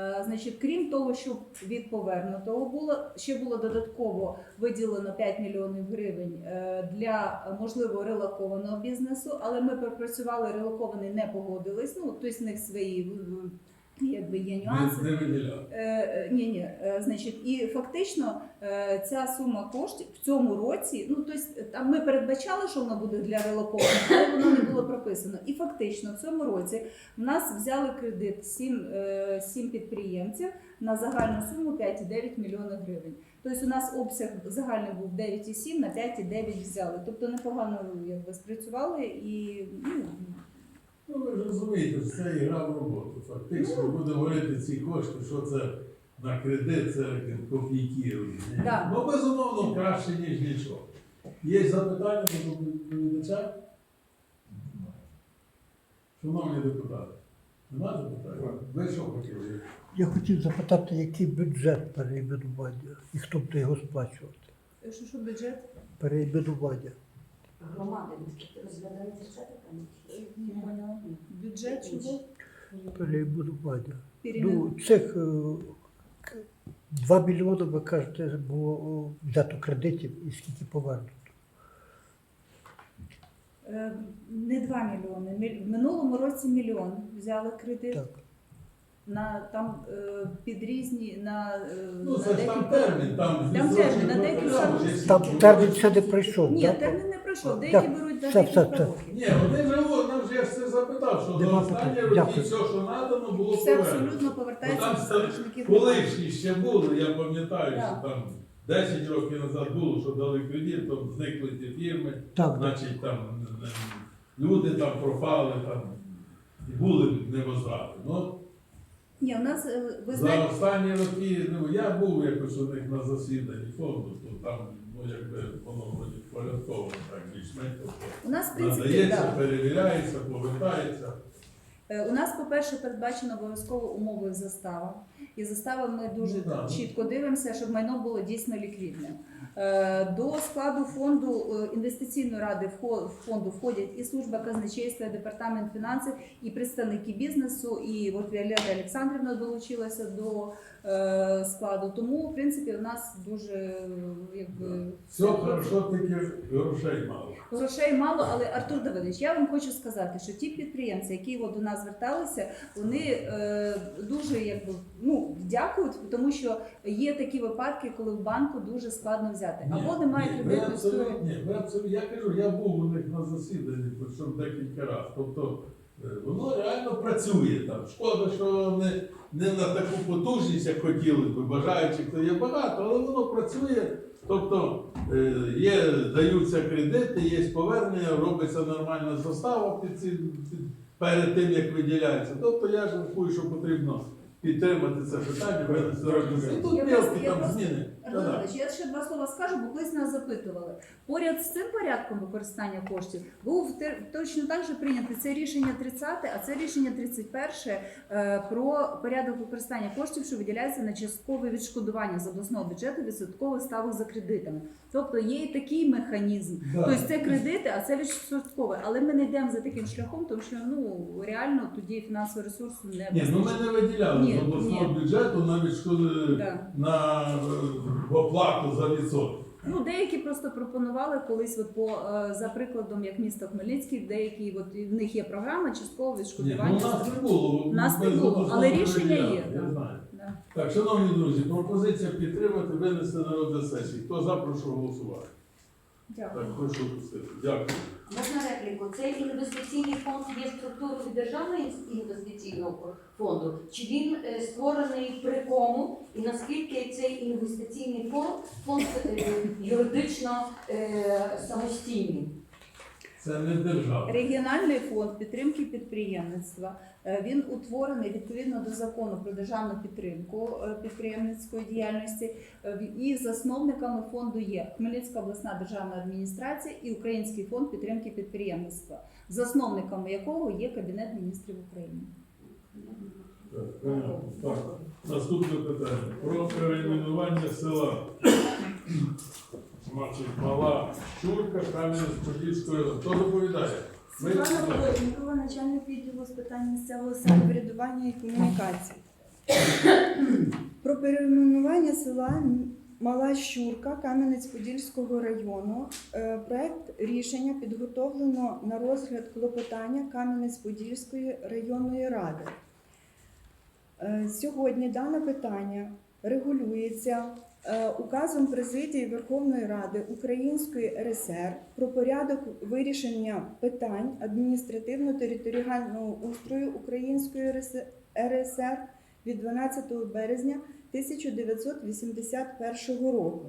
Е, Значить, крім того, що від повернутого було ще було додатково виділено 5 мільйонів гривень е, для можливо релокованого бізнесу, але ми пропрацювали релокований, не погодились. Ну тобто в них свої якби є нюанси. Не, не. Е, ні, ні, е, значить, і фактично е, ця сума коштів в цьому році, ну тобто там ми передбачали, що воно буде для релокованих, але воно не було прописано. І фактично в цьому році в нас взяли кредит 7, е, 7 підприємців на загальну суму 5,9 мільйонів гривень. Тобто у нас обсяг загальний був 9,7 на 5,9 взяли. Тобто непогано якби спрацювали і ну, Ну ви ж розумієте, що це ігра в роботу. Фактично будемо говорити ці кошти, що це на кредит, це копійки. Да. Ну безумовно краще, ніж нічого. Є запитання до доповідача? Шановні депутати? Ви що хотіли? Я хотів запитати, який бюджет переіменування і хто буде його сплачувати? що, що бюджет? Переіменування. Громади розглядається це питання? Не поняла. Бюджет чого? Перемін- Ну, цих е, 2 мільйони, ви кажете, було взято кредитів і скільки повернуто. Е, Не 2 мільйони. Міль- В минулому році мільйон взяли кредит Так. на там е, під різні на, е, Ну на це ж там декілька- термін, там Там термін, на декілька Там термін ще не прийшов. Ні, так? термін не пройшов. Так, Деякі беруть все, декілька все, все. років. Ні, вони ж говорять, нам же я це запитав, що Нема до останньої питань. роки Дякую. все, що надано, було Все абсолютно повертається Бо до там заручників. Колишні ще були, я пам'ятаю, Так. що там 10 років назад було, що дали кредит, то зникли ті фірми, Так, значить там е, люди там пропали, там і були невозврати. Ну, Ні, у нас е, ви за знаєте, останні роки, ну я був якось у них на засіданні фонду, то там, ну якби воно вроді впорядковано так більш-менш. тобто у нас в принципі Надається, да. перевіряється, повертається. Е, У нас, по-перше, передбачено обов'язково умови застава. І застави ми дуже Ну, да. чітко дивимося, щоб майно було дійсно ліквідним. Е, До складу фонду е, інвестиційної ради фонду входять і служба казначейства, і департамент фінансів, і представники бізнесу. І от Віолетта Олександрівна долучилася до е, складу. Тому, в принципі, у нас дуже якби Все хорошо, тільки грошей мало. Грошей мало, але Артур Давидович, я вам хочу сказати, що ті підприємці, які от до нас зверталися, вони дуже якби ну дякують, тому що є такі випадки, коли в банку дуже складно взяти. Або немає ні, ви кредитної абсолютно, ні, ви абсолютно, я кажу, я був у них на засіданні, причому декілька разів. Тобто е, воно реально працює там. Шкода, що не, не на таку потужність, як хотіли би, бажаючих, то є багато, але воно працює. Тобто е, є, даються кредити, є повернення, робиться нормальна застава під під, перед тим, як виділяється. Тобто я ж рахую, що потрібно підтримати це питання, винести розгляд. І тут Я там просто- зміни. Артур я ще два слова скажу, бо колись нас запитували. Поряд з цим порядком використання коштів був те- точно так же прийнято це рішення 30, а це рішення 31 е, про порядок використання коштів, що виділяється на часткове відшкодування з обласного бюджету відсоткових ставок за кредитами. Тобто є і такий механізм. Да. Тобто це кредити, а це відсоткове. Але ми не йдемо за таким шляхом, тому що ну реально тоді фінансового ресурсу не Ні, ну вистачить. ми не виділяли Ні, з обласного ні. бюджету навіть е, Да. на е, в оплату за відсоток. Ну, деякі просто пропонували колись, от по е, за прикладом, як місто Хмельницький, деякі от і в них є програма часткового Ні, ну відшкодування. у нас не було. У нас не було, обласного але рішення виділяли, є, Я так. знаю. Да. Так, шановні друзі, пропозиція підтримати, винести на розгляд сесії. Хто за, прошу голосувати. Дякую. Так, прошу пустити. Дякую. Можна репліку? Цей інвестиційний фонд є структурою державного інвестиційного фонду, чи він е, створений при кому, і наскільки цей інвестиційний фонд, фонд е, юридично е, самостійний? Це не держава. Регіональний фонд підтримки підприємництва е, він утворений відповідно до закону про державну підтримку е, підприємницької діяльності. Е, І засновниками фонду є Хмельницька обласна державна адміністрація і Український фонд підтримки підприємництва, засновниками якого є Кабінет міністрів України. Так, понятно. Так, Наступне питання. Про перейменування села. Значить, Мала Чурка, Кам'янець-Подільської. Хто доповідає? Світлана Полотнікова, начальник відділу з питань місцевого самоврядування і комунікації. Про перейменування села Мала Щурка Кам'янець-Подільського району. Е, Проект рішення підготовлено на розгляд клопотання Кам'янець-Подільської районної ради. Е, Сьогодні дане питання регулюється указом президії Верховної Ради Української РСР про порядок вирішення питань адміністративно-територіального устрою Української РСР від 12 березня 1981 року.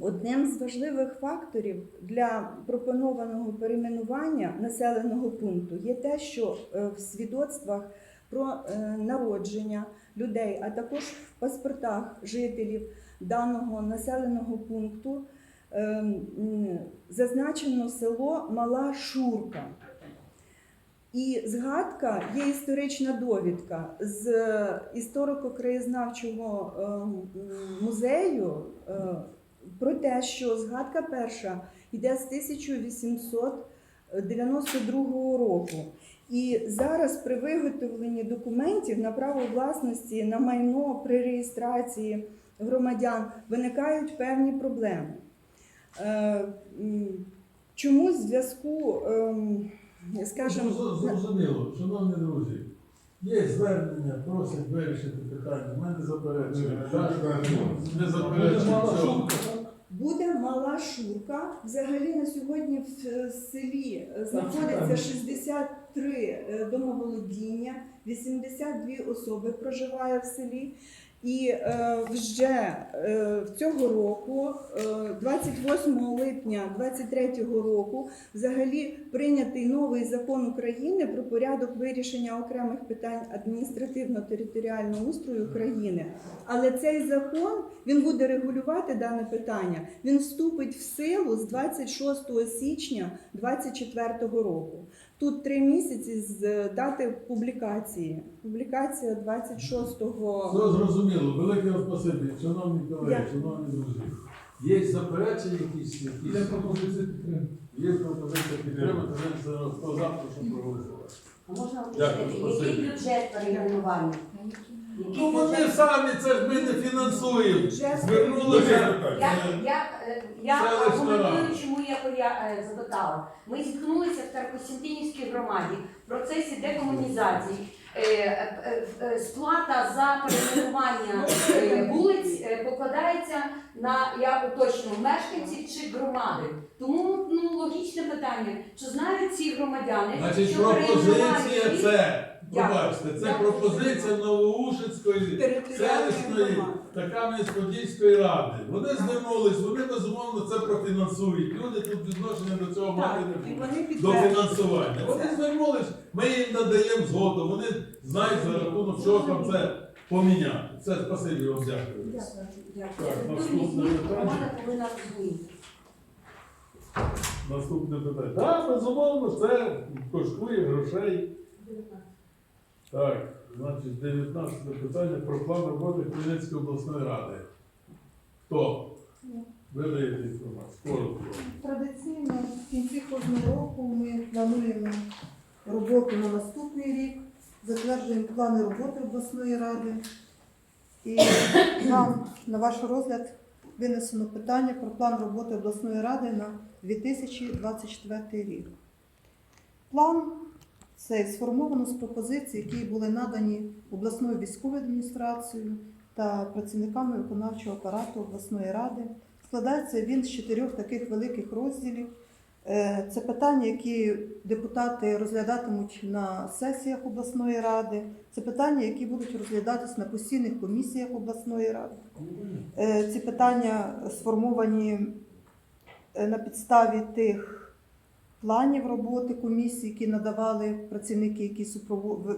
Одним з важливих факторів для пропонованого перейменування населеного пункту є те, що е, в свідоцтвах про е, народження людей, а також в паспортах жителів даного населеного пункту е, зазначено село Мала Шурка. І згадка є історична довідка з історико-краєзнавчого е, музею про те, що згадка перша йде з 1892 року. І зараз при виготовленні документів на право власності на майно при реєстрації громадян виникають певні проблеми. Е, чому в зв'язку, ем, скажімо, зрозуміло, шановні друзі, є звернення, просять вирішити питання. Ми не заперечуємо. Буде мала шурка. Взагалі на сьогодні в селі знаходиться 60 Три е, домоволодіння, 82 особи проживає в селі. І е, вже е, цього року, 28 липня 2023 року, взагалі прийнятий новий закон України про порядок вирішення окремих питань адміністративно-територіального устрою України. Але цей закон він буде регулювати дане питання. Він вступить в силу з 26 січня 2024 року. Тут три місяці з дати публікації. Публікація 26-го. Все зрозуміло. Велике вам спасибі, шановні колеги, шановні друзі. Є заперечення якісь? якісь? Є пропозиція підтримки. Є пропозиція підтримати, хто за, прошу проголосувати. А можна Дякую, уточнити, який бюджет перейменування? Ну вони самі, це ж ми не фінансуємо. Звернулися. Я, я, е, я аргументую, чому я поя- е, запитала. Ми зіткнулися в Таркосінтинівській громаді в процесі декомунізації. Е, е, е, Сплата за перейменування е, вулиць е, покладається на я уточню мешканців чи громади. Тому ну логічне питання, чи знають ці громадяни, Значить, що пропозиція перейменування це. Побачте, це Дякую. пропозиція Новоушицької селищної та Кам'янець-Подільської ради. Вони звернулись, вони безумовно це профінансують. Люди тут відношення до цього мати не будуть. До фінансування. Вони звернулись, ми їм надаємо згоду, вони знають за рахунок чого там це поміняти. Це спасибі вам дякую. Так, наступне питання. Наступне питання. Так, безумовно, це коштує грошей. Так, значить, 19 питання про план роботи Хмельницької обласної ради. Хто? Ви даєте інформацію. Коротко. Традиційно в кінці кожного року ми плануємо роботу на наступний рік, затверджуємо плани роботи обласної ради. І нам на ваш розгляд винесено питання про план роботи обласної ради на 2024 рік. План цей сформовано з пропозицій, які були надані обласною військовою адміністрацією та працівниками виконавчого апарату обласної ради. Складається він з чотирьох таких великих розділів. Е, Це питання, які депутати розглядатимуть на сесіях обласної ради. Це питання, які будуть розглядатись на постійних комісіях обласної ради. Е, Ці питання сформовані е, на підставі тих планів роботи комісії, які надавали працівники, які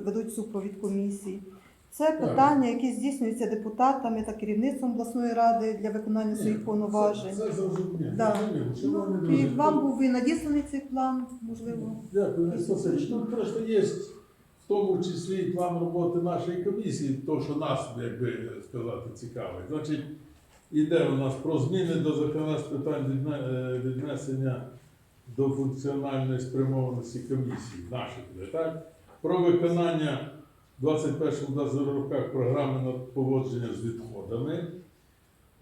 ведуть супровід комісії. Це питання, які здійснюються депутатами та керівництвом обласної ради для виконання своїх повноважень. Це, це зрозуміло. Да. Ну, і вам був і надісланий цей план, можливо. Дякую. Тут просто є в тому числі і план роботи нашої комісії, то, що нас, як би сказати, цікавить. Значить, іде у нас про зміни до законодавства питань е, віднесення до функціональної спрямованості комісії, наших, де, так? Про виконання 21-22 роках програми поводження з відходами.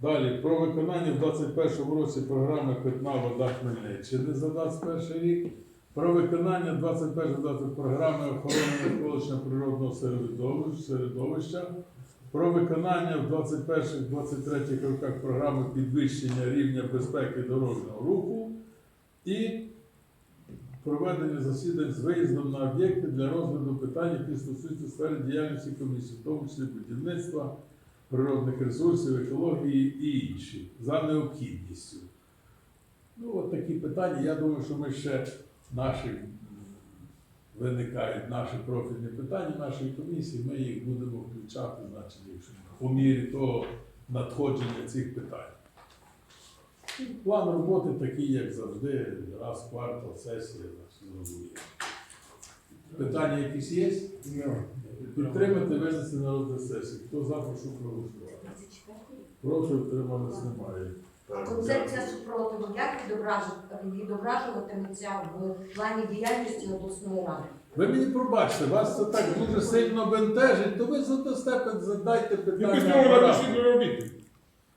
Далі про виконання в 2021 році програми Питна вода Хмельниччини за 2021 рік. Про виконання 21 програми охорони навколишнього природного середовища. Про виконання в 21-23 роках програми підвищення рівня безпеки дорожнього руху і проведення засідань з виїздом на об'єкти для розгляду питань, які стосуються сфери діяльності комісії, в тому числі будівництва, природних ресурсів, екології і інші, за необхідністю. Ну, от такі питання. Я думаю, що ми ще наші виникають наші профільні питання нашої комісії, ми їх будемо включати, значить, якщо по мірі того надходження цих питань. План роботи такий, як завжди, раз в квартал сесія, значить. Питання якісь є? Підтримати винести на розгляд сесії. Хто за, прошу проголосувати. 24 рік. Немає. Концепція супротиву як відображуватиметься в плані діяльності обласної ради? Ви мені пробачте, вас це так дуже сильно бентежить, то ви задасте, задайте питання. не робити.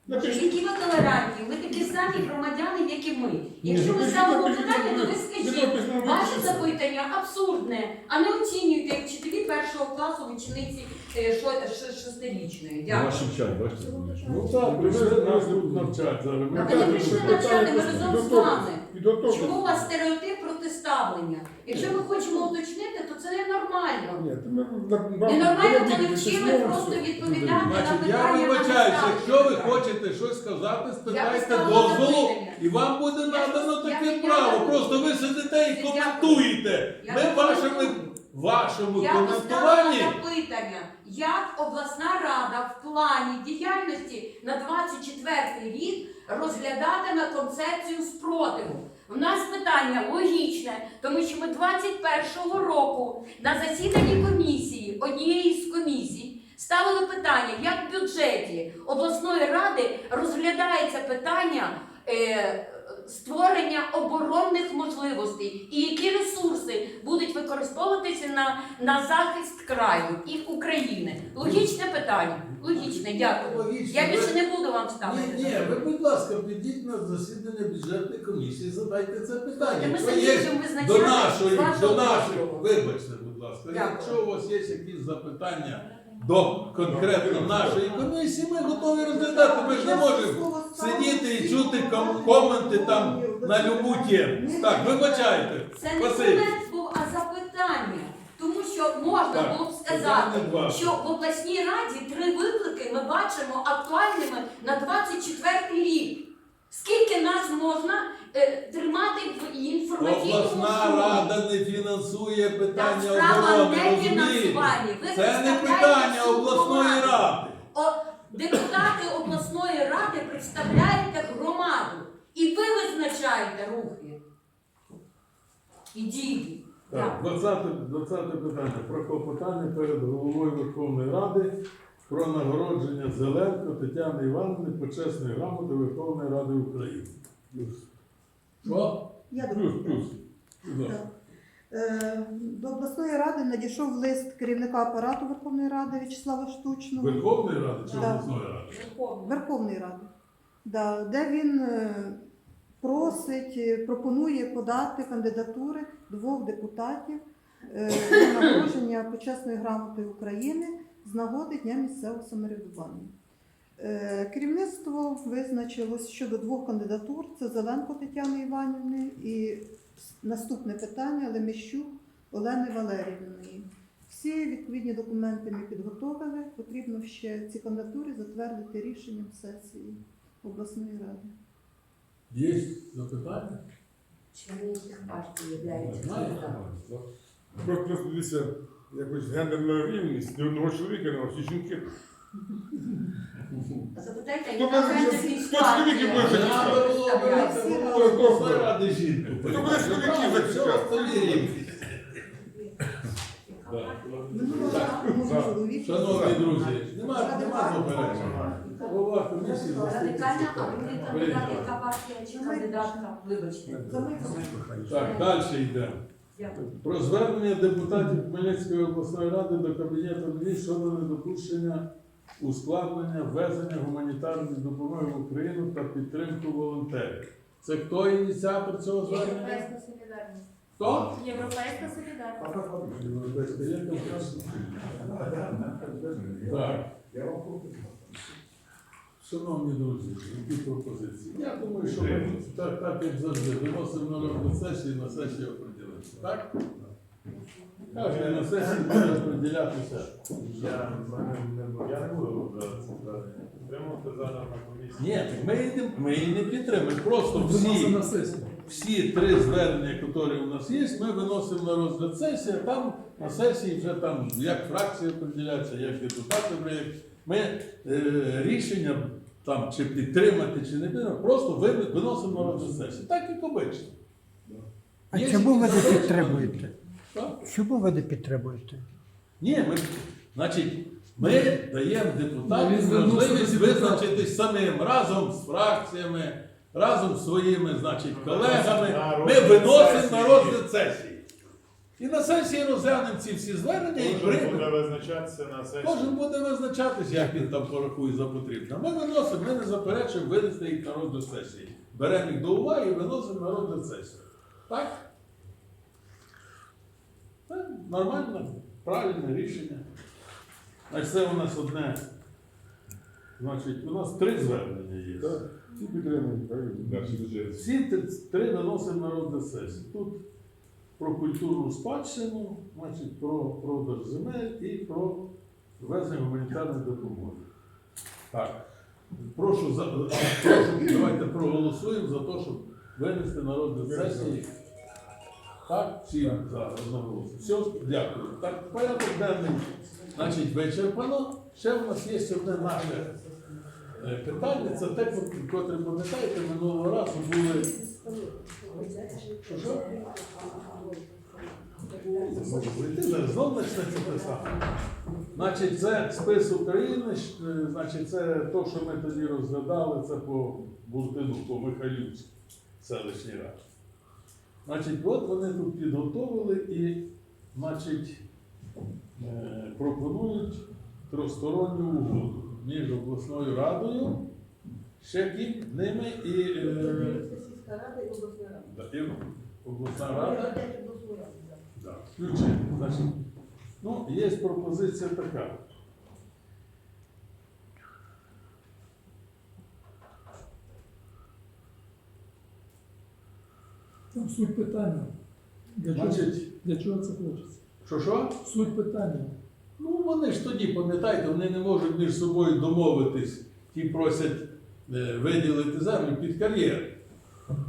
Напишіть. Які ви толерантні? Ви такі самі громадяни, як і ми. Якщо ви ставимо питання, то ви скажіть, ваше запитання абсурдне, а не оцінюйте як вчителі першого класу учениці е, шо- ш- шестирічної. Дякую. вчать, бачите? Ну так, ви ж нас тут навчать зараз. А ви не кажемо, прийшли що навчати, ми питання разом з вами. Чому у вас стереотип протиставлення? Якщо ми хочемо уточнити, то це ненормально. Ні, то ми- Ненормально, коли вчили просто все. відповідати на Значить, я питання. вибачаюся, якщо ви хочете щось сказати, спитайте дозволу. І вам буде надано таке право. Просто ви сидите і коментуєте. Ми вашими вашому Я поставила коментуванні. запитання, як обласна рада в плані діяльності на 24 рік розглядатиме концепцію спротиву. У нас питання логічне, тому що ми 21-го року на засіданні комісії, однієї з комісій, ставили питання, як в бюджеті обласної ради розглядається питання створення оборонних можливостей і які ресурси будуть використовуватися на, на захист краю і України. Логічне питання. Логічне, дякую. Логічно. Я більше не буду вам ставити. ні, ви, будь ласка, підіть на засідання бюджетної комісії, задайте це питання. Ми самі є до нашої, до нашої, вибачте, будь ласка, Дякую. якщо у вас є якісь запитання до конкретно нашої комісії, ми готові розглядати. Ми ж не можемо сидіти і чути ком- коменти там на любу тему. Так, вибачайте. Це не Спасибі. комент був, а запитання. Тому що можна Так, було б питання сказати, два. що в обласній раді три виклики ми бачимо актуальними на 24 рік. Скільки нас можна е, тримати в інформаційному Обласна шумі? рада не фінансує Та питання справа оборони. не розумієте? фінансування. Ви Це не представляєте питання всю обласної громаду. ради. О, депутати обласної ради представляєте громаду. І ви визначаєте рухи. І дії. Так, 20, 20 питання про клопотання перед головою Верховної Ради про нагородження Зеленко Тетяни Івановни почесної грамоти Верховної Ради України. Що? Я думаю. плюс. Будь ласка. Е, До обласної ради надійшов лист керівника апарату Верховної Ради В'ячеслава Штучного. Верховної Ради чи Так. обласної ради? Верховна. Верховної Ради, да, де він е, просить, е, пропонує подати кандидатури двох депутатів е, на нагородження почесної грамоти України з нагоди Дня місцевого самоврядування. Е, Керівництво визначилось щодо двох кандидатур: це Зеленко Тетяни Іванівни і наступне питання Лемещук Олени Валерівни. Всі відповідні документи ми підготовили. Потрібно ще ці кандидатури затвердити рішенням сесії обласної ради. Є запитання? Члени яких партій Не являються Просто просто дивіться, якось гендерна рівність, ні одного чоловіка, нема, всі жінки. Запитайте, Хто яка буде- хто захищати? Ради жінку. Хто буде чоловіків захищати? Все, остальні рівні. Минулого року був чоловік. Шановні друзі, нема, нема заперечень. Голова комісії Радикальна, а заступник. кандидат, яка партія чи кандидатка? Вибачте. Так, далі йдемо. Дякую. Про звернення депутатів Хмельницької обласної ради до Кабінету міністрів щодо недопущення ускладнення ввезення гуманітарної допомоги в Україну та підтримку волонтерів. Це хто ініціатор цього звернення? Європейська солідарність. Хто? Європейська солідарність. Європейська є конкурс? Так. Шановні друзі, які пропозиції? Я думаю, що ми так, так як завжди, виносимо на сесії, на сесії оприділимося. Так? Кожен на сесії буде оприділятися. Я не, буду це підтримувати зараз на комісії. Ні, ми, її не- ми її не підтримуємо. Просто всі, всі три звернення, які у нас є, ми виносимо на розгляд сесії, а там на сесії вже там як фракції определяться, як депутати. Ми, ми е, рішення там чи підтримати, чи не підтримати, просто ви- виносимо на розгляд сесії. Так як обично. А Є чому ви не підтримуєте? Так? Чому ви не підтримуєте? Ні, ми, значить, ми даємо депутатам можливість визначитись самим разом з фракціями, разом з своїми, значить, колегами. Ми виносимо на розгляд сесії. І на сесії розглянемо ці всі звернення і Кожен буде приймемо. визначатися на сесії. Кожен буде визначатись, як він там порахує за потрібне. Ми виносимо, ми не заперечуємо винести їх на розгляд сесії. Беремо їх до уваги і виносимо на розгляд сесії. Так? Це нормальне, правильне рішення. Значить, це у нас одне. Значить, у нас три звернення є. Всі підтримують, правильно? Всі три, три виносимо на розгляд сесії. Тут про культурну спадщину, значить, про продаж земель і про ввезення гуманітарної допомоги. Так. Прошу, за, прошу, давайте проголосуємо за те, щоб винести на розгляд сесії. Так, всі за одноголосно. Все, дякую. Так, порядок денний, значить, вичерпано. Ще в нас є одне наше е, питання. Це те, котре пам'ятаєте, минулого разу були. Що, що? Може знову почнеться те саме. Значить, це спис України, е, значить, це те, що ми тоді розглядали, це по Буртину, по Михайлівську, селищній раді. Значить, от вони тут підготовили і, значить, е, пропонують тристоронню угоду між обласною радою, ще ними і, е, да, і обласна рада. Да, включено. Значить, ну, є пропозиція така. Там суть питання. Для чого, Значить, для чого це хочеться? що що? Суть питання. Ну, вони ж тоді, пам'ятаєте, вони не можуть між собою домовитись. Ті просять е, виділити землю під кар'єр.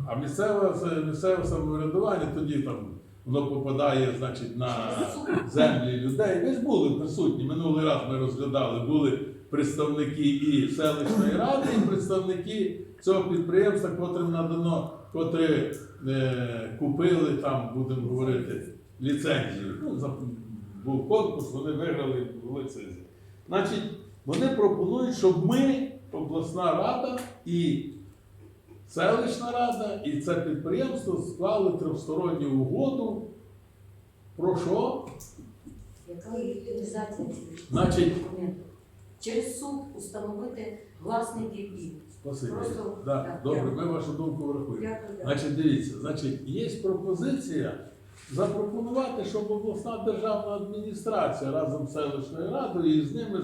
А місцеве, місцеве самоврядування тоді там воно попадає, значить, на землі людей. Ви ж були присутні. Минулий раз ми розглядали, були представники і селищної ради, і представники цього підприємства, котрим надано, котрі е, купили там, будемо говорити, ліцензію. Ну, за- був конкурс, вони виграли в ліцензії. Значить, вони пропонують, щоб ми, обласна рада і селищна рада, і це підприємство склали тристоронню угоду. Про що? Яка Значить- Через суд установити власників і. Спасибі. Просто- Да, так, добре, ми вашу думку врахуємо. Дякую. Значить, дивіться, значить, є пропозиція запропонувати, щоб обласна державна адміністрація разом з селищною радою і з ними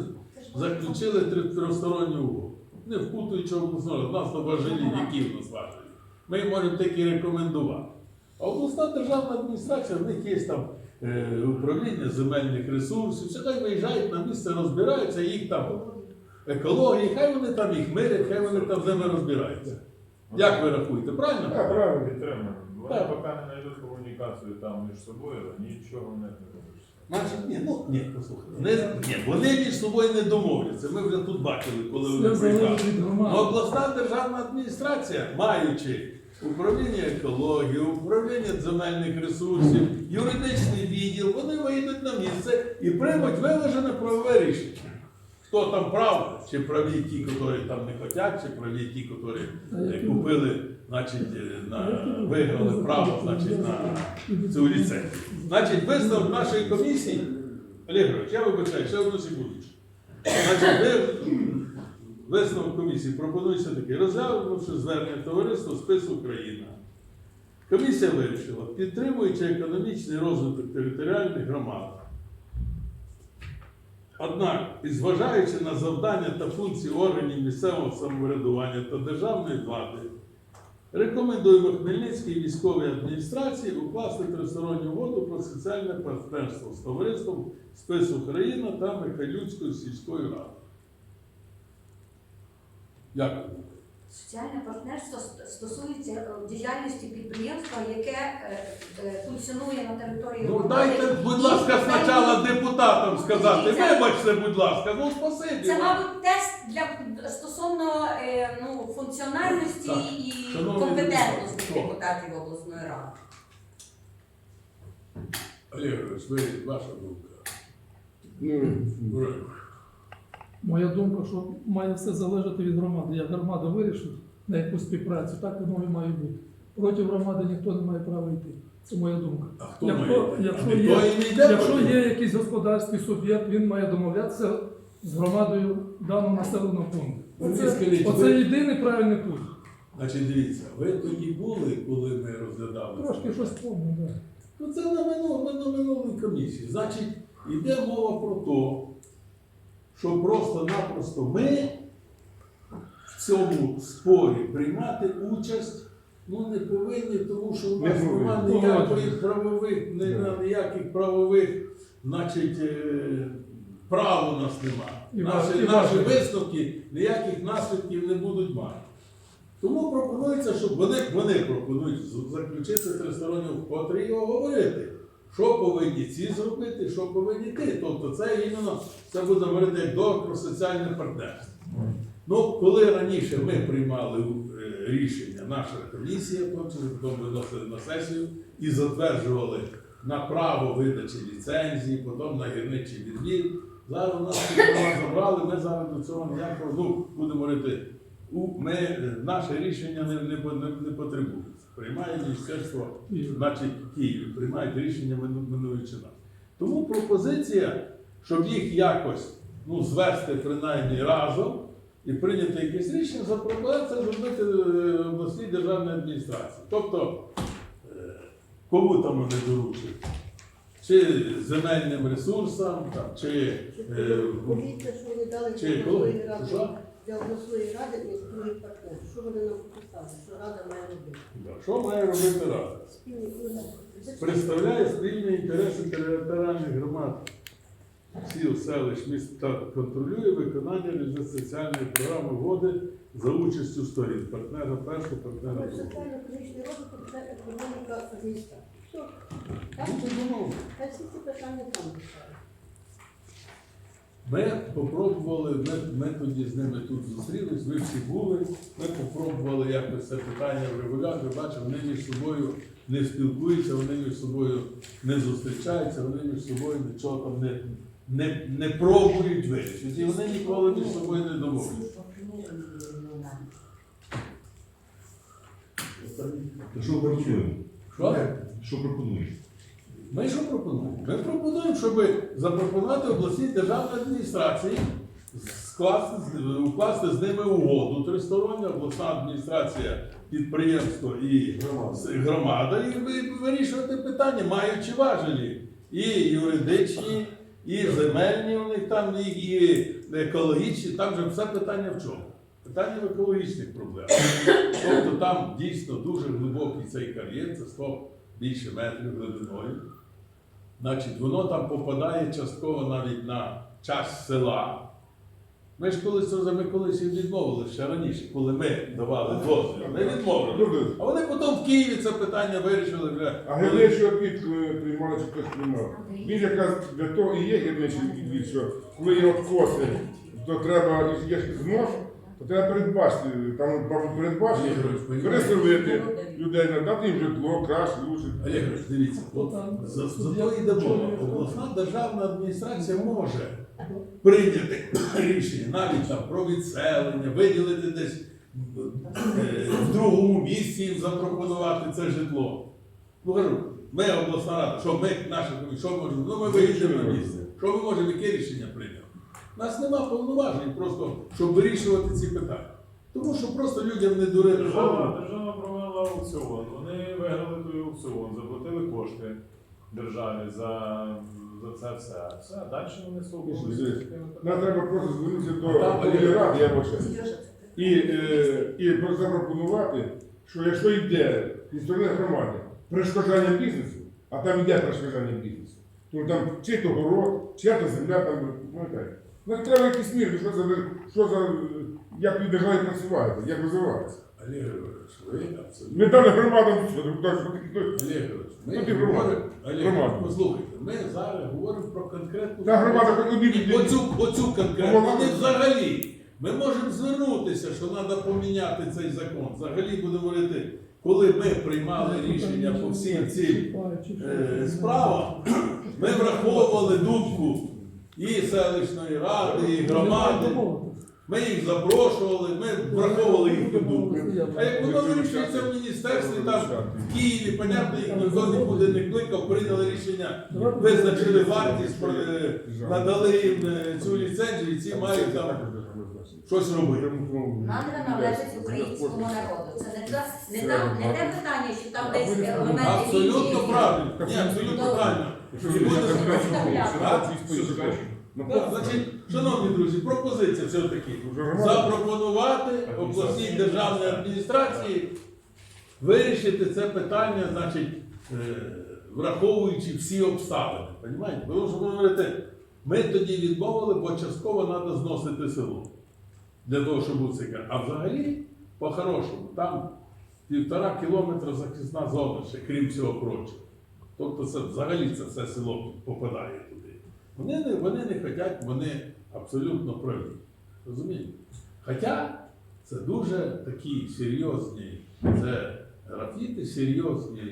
заключили три- тристоронню угоду. Не впутуючи обласну раду. Нас то важелі, які в нас важелі. Ми можемо тільки рекомендувати. А обласна державна адміністрація, в них є там е, управління земельних ресурсів, все хай виїжджають на місце, розбираються, їх там екології, хай вони там їх мирять, хай вони там з ними розбираються. Як ви рахуєте, правильно? Так, правильно. Підтримуємо. Вони Так. поки не знайдуть комунікацію там між собою, нічого не робиш. Значить, ні, ну ні, послухайте. Вони, ні, вони між собою не домовляться. Ми вже тут бачили, коли вони Все приїхали. залежить від Ну, громади. обласна державна адміністрація, маючи управління екології, управління земельних ресурсів, юридичний відділ, вони вийдуть на місце і приймуть виважене правове рішення. хто там прав, чи праві ті, які там не хочуть, чи праві ті, які е, купили, значить, е, на, виграли право, значить, на цю ліцензію. Значить, висновок нашої комісії, Олег Григорович, я вибачаю, ще одну секундочку. Значить, ви, висновок комісії пропонується такий, розглянувши звернення товариства спису Україна. Комісія вирішила, підтримуючи економічний розвиток територіальних громад. Однак, і зважаючи на завдання та функції органів місцевого самоврядування та державної влади, рекомендуємо Хмельницькій військовій адміністрації укласти тристоронню угоду про соціальне партнерство з товариством Спис Україна та Михайлюцькою сільською радою. Дякую. Соціальне партнерство стосується е, діяльності підприємства, яке е, е, функціонує на території Ну дайте, будь ласка, спочатку депутатам сказати. Вибачте, будь ласка, ну спасибі. Це, мабуть, тест для стосовно ну, функціональності Так. і Шановні компетентності депутати, депутатів обласної ради. Олег ви, ваша думка. Ну. Моя думка, що має все залежати від громади. Як громада вирішить на якусь співпрацю, так воно і має бути. Проти громади ніхто не має права йти. Це моя думка. А хто Якщо- має? якщо а є- йде Якщо є якийсь господарський суб'єкт, він має домовлятися з громадою даного населеного пункту. Оце, скажіть, оце ви- єдиний правильний путь. Значить, дивіться, ви тоді були, коли ми розглядали. Трошки щось помню, да. Ну це на минулій комісії. Значить, йде мова про те, що просто-напросто ми в цьому спорі приймати участь ну, не повинні, тому що у нас немає ніякої правових, не- Да. ніяких правових, значить, е, прав у нас немає. Наші, наші висновки ніяких наслідків не будуть мати. Тому пропонується, щоб вони, вони пропонують заключити тристоронню вкотре і говорити, що повинні ці зробити, що повинні ті. Тобто це іменно це буде говорити як договір про соціальне партнерство. Ну, коли раніше ми приймали е, рішення, наша комісія, потім виносили на сесію і затверджували на право видачі ліцензії, потім на гірничий відвід. Зараз у нас забрали, ми зараз до цього ніякого, ну, будемо говорити, ми, е, наше рішення не, не, не, не потребується. Приймає Міністерство, значить Київ, приймають рішення минуючи нас. Тому пропозиція, щоб їх якось ну, звести принаймні разом і прийняти якесь рішення, запропонувати це зробити е, обласній державній адміністрації. Тобто, е, кому там вони доручать? Чи земельним ресурсам, там, чи е, вони дали чи для обласної ради, і другий партнер. Що вони нам написали, що рада має робити? Да, Що має робити рада? Представляє спільні інтереси територіальних громад сіл, селищ, міст та контролює виконання реалізаційної програми води за участю сторін партнера першого, партнера другого. Соціально-економічний розвиток це економіка міста. Все. Так? Ну, це домовлено. Та всі ці питання там писали. Ми попробували, ми, ми тоді з ними тут зустрілись, ви всі були, ми попробували якось це питання врегулювати. Ви бачите, вони між собою не спілкуються, вони між собою не зустрічаються, вони між собою нічого там не, не, не пробують вирішити. І вони ніколи між собою не домовляться. Що пропонуємо? Що? Що пропонуєш? Ми що пропонуємо? Ми пропонуємо, щоб запропонувати обласній державній адміністрації скласти, укласти з ними угоду тристороння, обласна адміністрація, підприємство і громада, і вирішувати питання, маючи важелі і юридичні, і земельні у них там, і, і екологічні, там же все питання в чому? Питання в екологічних проблемах. Тобто там дійсно дуже глибокий цей кар'єр, це 100 більше метрів глибиною. Значить, воно там попадає частково навіть на час села. Ми ж колись це ми колись і відмовили ще раніше, коли ми давали дозвіл. Ми відмовили. А вони потім в Києві це питання вирішили вже. А гірничий обід коли приймали чи хтось приймав. Він якраз для того і є гірничий відвід, що коли є откоси, то треба є ж знос, то треба передбачити, там мабуть, передбачити, переселити людей, надати їм житло, краще, лучше. Олег, Григорович, дивіться, от за, за то мова. чоловік. Обласна державна адміністрація може прийняти рішення навіть там про відселення, виділити десь е, в другому місці їм запропонувати це житло. Ну кажу, ми обласна рада, що ми, наша комісія, що можемо? Ну ми виїдемо на місце. Що ми можемо, яке рішення прийняти? У нас нема повноважень просто, щоб вирішувати ці питання. Тому що просто людям не дурити Держава, держава провела аукціон. Вони виграли той аукціон, заплатили кошти державі за, за це все. Все, далі вони спілкуються. Нам треба просто звернутися до Ради, я бачу. І, е, і запропонувати, що якщо йде зі сторони громади перешкоджання бізнесу, а там йде перешкоджання бізнесу, то там чи то город, чия то земля, там, пам'ятаєте. Ну, треба якісь міри, що за, що за, як люди державі працювати, як розвиватися. Олег Григорович, ви абсолютно. Не дали громадам що, так, що ну, Олег Григорович, ми Ну, Олег, послухайте, ми зараз говоримо про конкретну Та громада оцю, оцю конкретну, не взагалі. Ми можемо звернутися, що треба поміняти цей закон. Взагалі будемо говорити, коли ми приймали рішення по всім цим е, справам, ми враховували думку і селищної ради, і громади. Ми їх запрошували, ми враховували їхню думку. А як воно вирішується в міністерстві, там в Києві, понятно, їх ніхто нікуди не кликав, прийняли рішення, визначили вартість, е, надали їм е, цю ліцензію, і ці мають там щось робити. Надра належить українському народу. Це не те, не там, не те питання, що там десь елементи Абсолютно правильно. Ні, абсолютно правильно. І буде Так, Значить, шановні друзі, пропозиція все-таки запропонувати обласній державній адміністрації вирішити це питання, значить, е, враховуючи всі обставини. Що ви говорите, ми тоді відмовили, бо частково треба зносити село для того, щоб був. А взагалі, по-хорошому, там півтора кілометра захисна зона, ще крім всього прочого. Тобто це взагалі це все село попадає. Вони не, вони не хочуть, вони абсолютно праві. Розумієте? Хоча це дуже такі серйозні, це графіти, серйозні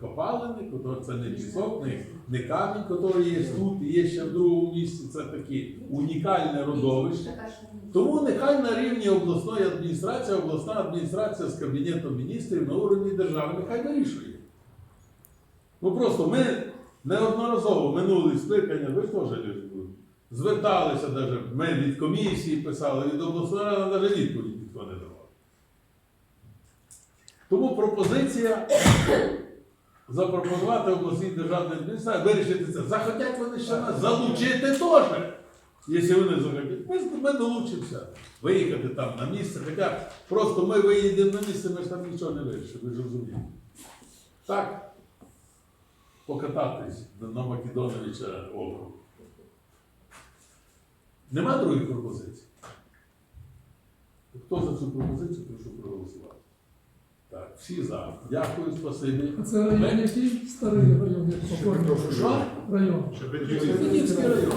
копалини, це не пісок, не, не камінь, який є тут, є ще в другому місці. Це такі унікальне родовище. Тому нехай на рівні обласної адміністрації, обласна адміністрація з Кабінетом міністрів на уровні держави нехай вирішує. Ну просто ми неодноразово минулі скликання, ви теж зверталися навіть, ми від комісії писали, від обласної ради навіть відповідь ніхто не давав. Тому пропозиція запропонувати обласній державній адміністрації вирішити це. Захотять вони ще нас залучити теж. Якщо вони захотять, ми, ми долучимося. Виїхати там на місце. Хоча просто ми виїдемо на місце, ми ж там нічого не вирішимо, ви ж розумієте. Так, покататись на- Македоновича округ. Нема других пропозицій? Хто за цю пропозицію, прошу проголосувати. Так, всі за. Дякую, спасибі. А це район який? Старий район, як. Що? Район. Шепетівський район.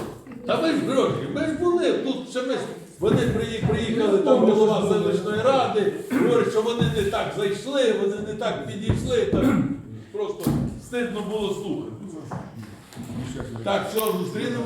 Та ви ж гроші, ми ж були, тут ще ми, ж- вони приї- приїхали, там голова селищної ради, говорить, що вони не так зайшли, вони не так підійшли, там просто стидно було слухати. Так, все, зустрінемо.